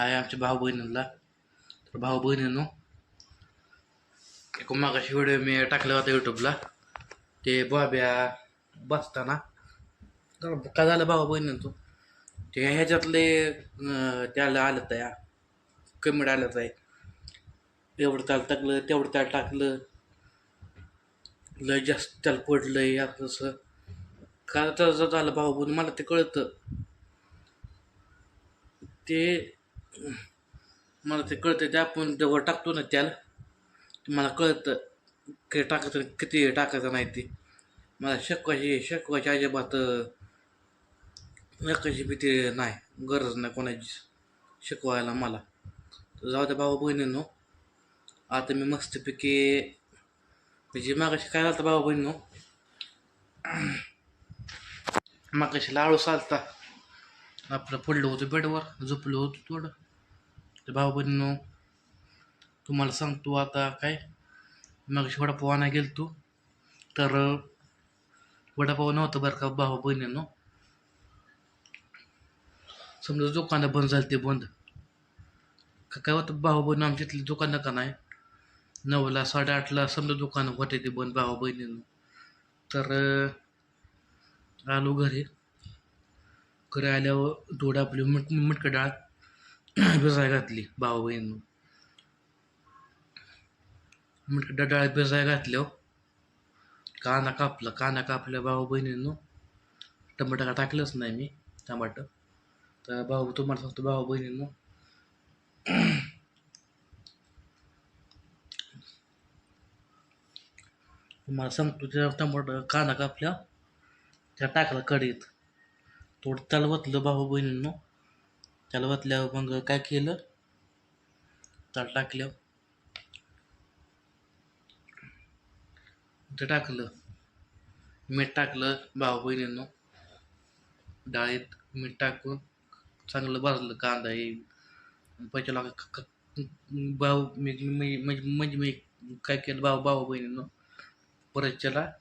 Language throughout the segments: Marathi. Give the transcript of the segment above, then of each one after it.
हाय आमच्या भाऊ बहिणींना तर भाऊ बहिणींनो एक मागाशी व्हिडिओ मी टाकला होता यूट्यूबला ते बाब्या बसताना काय झालं भाऊ बहिणींचं ते ह्याच्यातले त्याला आलं त्या कमेंट आलं आहे एवढं त्याला टाकलं तेवढं त्याला टाकलं लय जास्त त्याला पडलं या तसं का तसं झालं भाऊ बहिणी मला ते कळतं ते मला ते कळतं ते आपण जेव्हा टाकतो ना त्याला. मला कळतं किती टाकायचं किती टाकायचं नाही ते. मला शिकवायची शिकवायची अजिबात एकाची भीती नाही गरज नाही कोणाची. शिकवायला मला. तर जाऊ द्या भावा बहिणींनो. आता मी मस्तपैकी म्हणजे मागाशी काय झालं भाऊ बहिणींनो? मागाशी लाडू चालता. आपलं पडलं होतं बेडवर झोपलं होतं थोडं. तर भाऊ बहिणीनो तुम्हाला सांगतो आता काय मग वडापाव गेल तू तर वडापाव नव्हतं बरं का भाऊ बहिणींनो. समजा दुकानं बंद झाली ते बंद. का काय होतं भाऊ बहिणी आमच्या इथली दुकानं का नाही? नऊला साडेआठला समजा दुकानं होते ते बंद भाऊ बहिणींनो. तर आलो घरी. घरी आल्यावर थोडं आपली मट मटकं डाळ भिजाय घातली भाऊ बहिणीनं मटकं डाळ भिजाय घातल्यावर कांदा कापला कांदा कापल्या भाऊ बहिणीनं टमाटा का टाकलंच नाही मी टमाटर तर भाऊ तुम्हाला सांगतो भाऊ बहिणीनं तुम्हाला सांगतो त्या टमाटर कांदा कापल्या त्या टाकला कढीत थोडं त्याला वतलं भाऊ त्याला मग काय केलं? त्याला टाकल्यावर. ते टाकलं. मीठ टाकलं भाऊ डाळीत मीठ टाकून चांगलं भाजलं. कांदा हे पैशाला भाऊ मी म्हणजे म्हणजे मी काय केलं भाऊ भाऊ बहिणीनं? परत त्याला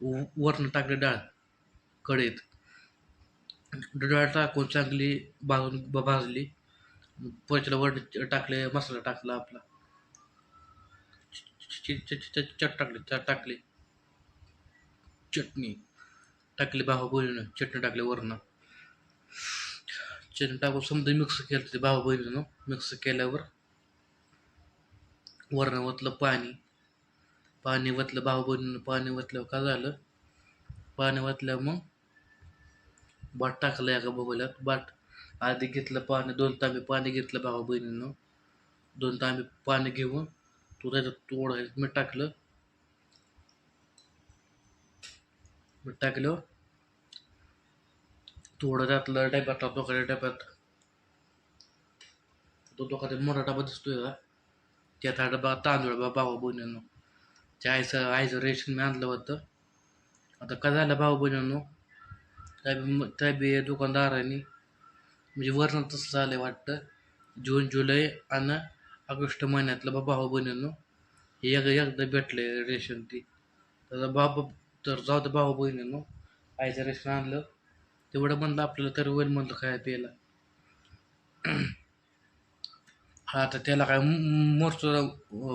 व- वरनं टाकलं डाळ कढईत. डाळ टाकून चांगली भाजून भाजली पोचला वड टाकले मसाला टाकला आपला. चट टाकली चट टाकली. चटणी टाकली भाऊबणीनं चटणी टाकली वरनं. चटणी टाकून समजा मिक्स केलं ते भाऊबहिणीनं मिक्स केल्यावर वरनं ओतलं पाणी. पाणी वतलं भाऊबणीनं पाणी वतल्यावर काय झालं? पाणी वतल्यावर मग बाट टाकलं एका बघल्यात. बाट आधी घेतलं पाणी दोन तांबे पाणी घेतलं भावा बहिणीनं. दोन तांबे पाणी घेऊन तो त्याच्यात थोडं मीठ टाकलं. मीठ टाकलं. थोडं त्यातलं डब्यात टाकतो का डब्यात. तो तो मोठा डबा दिसतोय का त्यात हा डबा तांदूळ बा भाऊ बहिणीनं. त्या आईचं आईचं रेशन मी आणलं होतं. आता काय झालं भाऊ बहिणीनं? त्या बी त्या बी दुकानदारांनी म्हणजे वर्ण तसं झालं वाटतं. जून जुलै आणि ऑगस्ट महिन्यातलं बा भाऊ बहिणीनं हे एक एकदा भेटले रेशन ती. तर बाबा तर जाऊ तर भाऊ बहिणीनं आईचं रेशन आणलं. तेवढं म्हणलं आपल्याला तरी होईल म्हणलं काय प्यायला हा तर त्याला काय मूर्त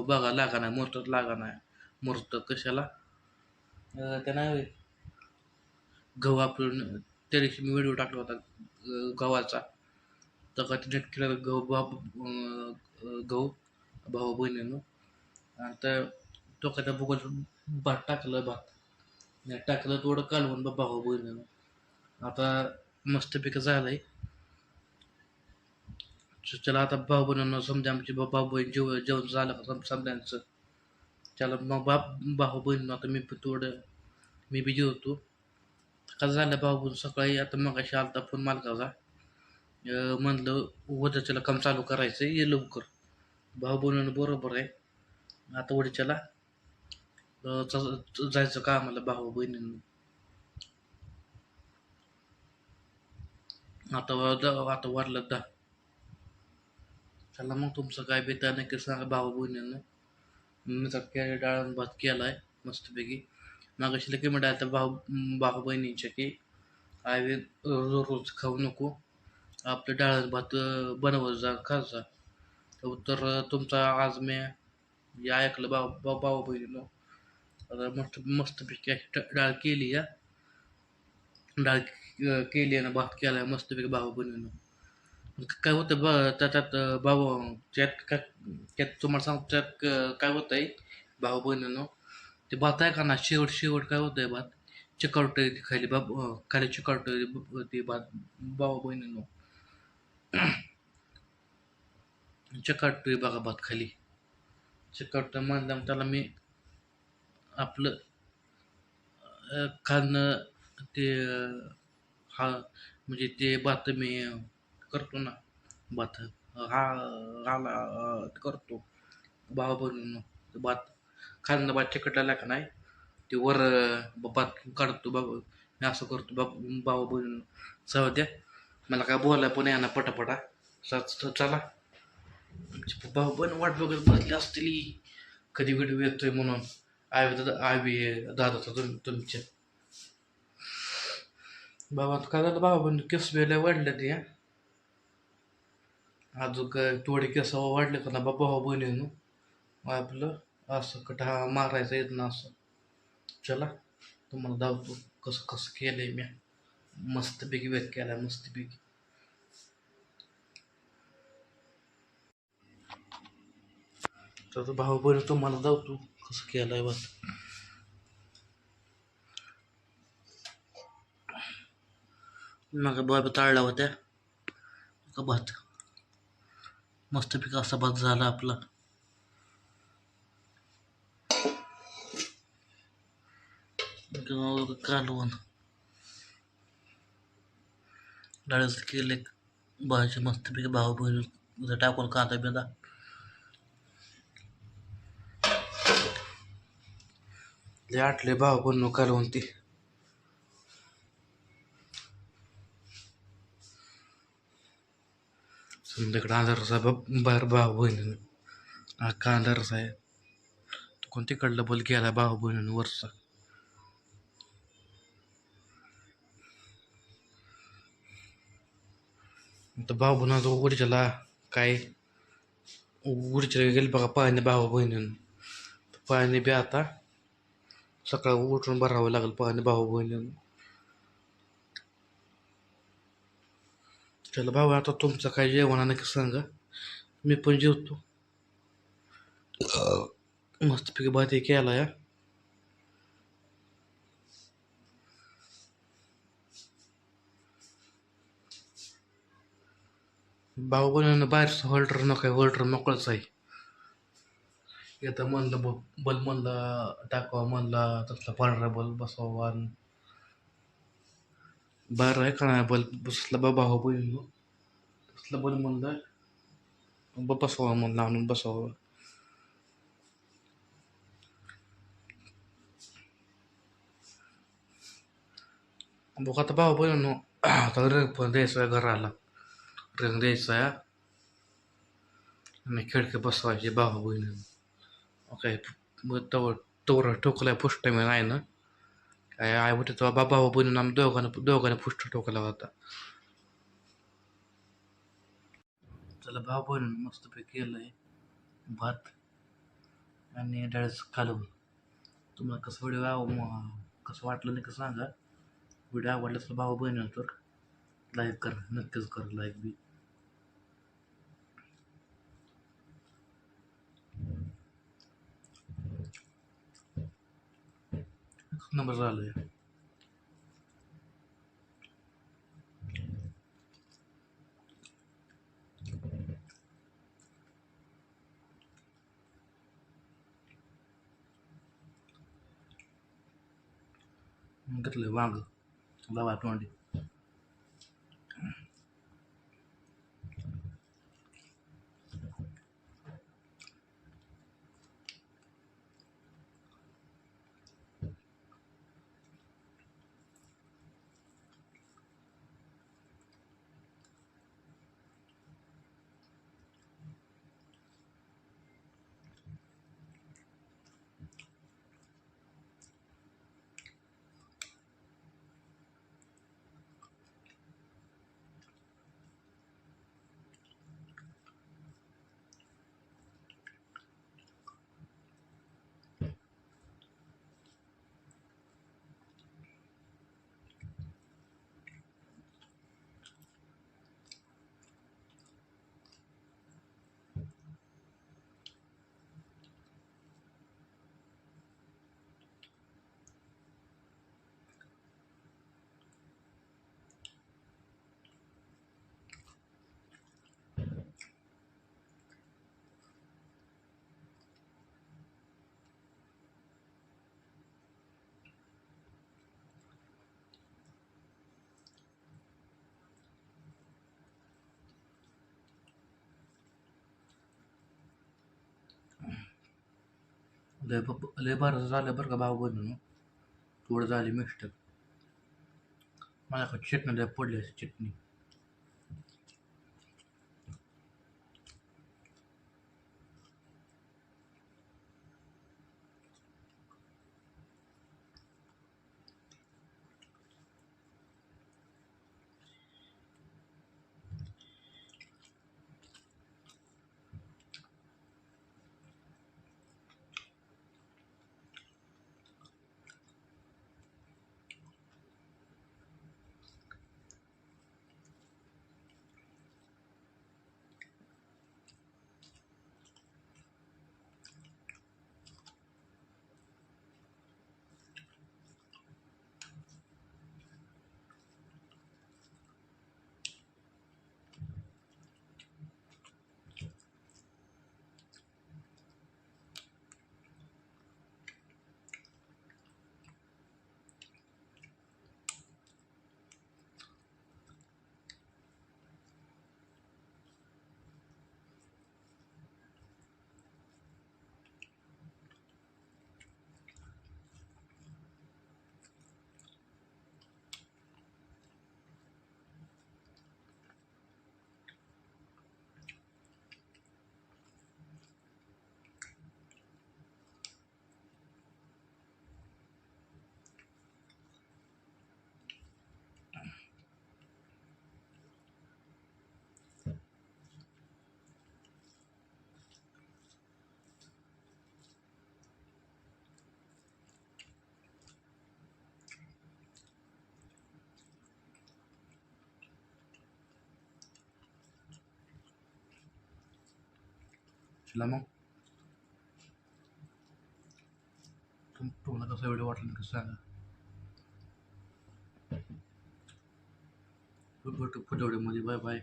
बघा लागा नाही मूर्त लागा नाही. मूर्त कशाला? त्या नाही गहू आपण त्या दिवशी मी व्हिडिओ टाकला होता गव्हाचा. तर का ते नेट केलं गहू भाऊ गहू भाऊ बहिणीनं. आणि तर तो का त्या बघत भात टाकलं भात. टाकलं थोडं कालवून बा भाऊ बहिणीनं. आता मस्तपैकी झालंय. आहे चला आता भाऊ बहिणीनं समजा आमची बा- भाऊ बहीण जेव जेवण झालं का समजायचं. त्याला मग बाप भाऊ बहिणीनं आता मी थोडं मी बी जेवतो कसं झालं भाऊ सकाळी आता मग अशी आलता फोन मालकाचा. म्हणलं उद्याच्याला काम चालू करायचं ये लवकर. भाऊ बहिणीनं बरोबर आहे. आता उद्याच्याला जायचं का आम्हाला भाऊ बहिणींना. आता आता वाढलं दहा चला मग तुमचं काय बेता नक्की सांगा भाऊ बहिणीनं. मी तर केळी डाळ भात केला आहे मस्तपैकी. मागाशी लकी म्हणाल तर भाऊ भाऊ बहिणीच्या की आय रोज रोज खाऊ नको. आपलं डाळ भात बनवत जा खाजा तर तुमचा आज मी या ऐकलं भाऊ भाऊ भाऊ बहिणीनो. आता मस्त मस्तपैकी डाळ केली या डाळ केली केली ना भात केला मस्तपैकी भाऊ बहिणीनो. काय होतं ब त्याच्यात भाऊ त्यात काय त्यात तुम्हाला सांगतो त्यात काय काय आहे भाऊ बहिणीनो ते भात आहे का ना शेवट शेवट काय होतंय भात? चिकटतंय खाली बाब खाली चिकटतंय ते भात. भाऊ बहिणीनो. चिकटतोय बघा भात खाली. चिकटतोय म्हणल्यावर त्याला मी आपलं अं, खाणं ते हा म्हणजे ते भात मी करतो ना. भात हा हाला करतो. बाबा बहिणीनो भात. खाणं भात का नाही ते वर बाबा काढतो बाबा मी असं करतो बाबा भाऊ बोलून जाऊ द्या. मला काय बोलाय पण यांना पटापटा. चला बाबा भाऊ पण वाट बघत बसली असतील. कधी व्हिडिओ येतोय म्हणून. आवी दादा आवी दादा तुम तुमच्या बाबा काय झालं? बाबा पण केस वेळेला वाढल्या ते अजून काय तोडे केस वाढले का ना बाबा भाऊ बहिणीनं. आपलं असं कटा मारायचं येत ना असं. चला तुम्हाला धावतो. कसं कसं केलंय मी मस्तपैकी वेट केलाय मस्तपैकी. तर भाऊ बरं तुम्हाला धावतो. कसं केलंय बस मग बाबा ताळला होत्या. का भात. मस्तपैकी असा भात झाला आपला. किंवा कालवण डाळीचं केले भाजी मस्तपैकी भाऊ बहिणी टाकून कांदा बिंदा. लय आटले भाऊ बहिणी कालवण ती. संध्याकडे अंधारसा बाहेर भाऊ बहिणीनं हा कांदारसा आहे. तो कोणती कडलं बोल गेला भाऊ बहिणीनं वरचा. आता भाऊ बहिण उडीच्याला काय? उडीच्या गेले बघा पाणी भाऊ बहिणीनं. पाणी बी आता सकाळ उठून भरावं लागेल पाणी भाऊ बहिणीनं. चला भाऊ आता तुमचं काय जेवण नक्की सांगा? मी पण जेवतो. मस्तपैकी भात केला या भाऊ बनवणं बाहेरचं होल्डर नको आहे होल्डर मोकळंच आहे येतं म्हणलं ब बल म्हणलं टाकावा म्हणला तसला पांढरा बल बसवावा आणि बाहेर आहे का नाही बल बसला बा भाऊ बहीण तसला बल म्हणलं ब बसवा म्हणलं आणून बसवावं बघ आता भाऊ बहीण आता रंग पण द्यायचा आहे घराला रंग द्यायचा आहे आणि खिडकी बसवायची भावा बहिणीनं काय तवर तोर ठोकलाय पुष्ट मी आहे ना काय आय होते तेव्हा बाबा बहिणीनं आम्ही दोघांना दोघांना पुष्ट ठोकला होता चला भाऊ बहिणी मस्तपैकी केलं आहे भात आणि डाळीचं कालवून तुम्हाला कसं व्हिडिओ आव कसं वाटलं नाही कसं सांगा व्हिडिओ आवडला तर भाऊ बहिणी तर लाईक करा नक्कीच करा लाईक बी नंबर झालंय. घेतलं वांग. लावा तोंडी लय ब- लय बरं झालं बरं का भाऊ बनून थोडं झाली मिस्टेक मला का चटणी लय पडली अशी चटणी. चला मग तुम तुम्हाला कसं व्हिडिओ वाटलं कसं सांगा. भेटू पुढच्या व्हिडिओमध्ये बाय बाय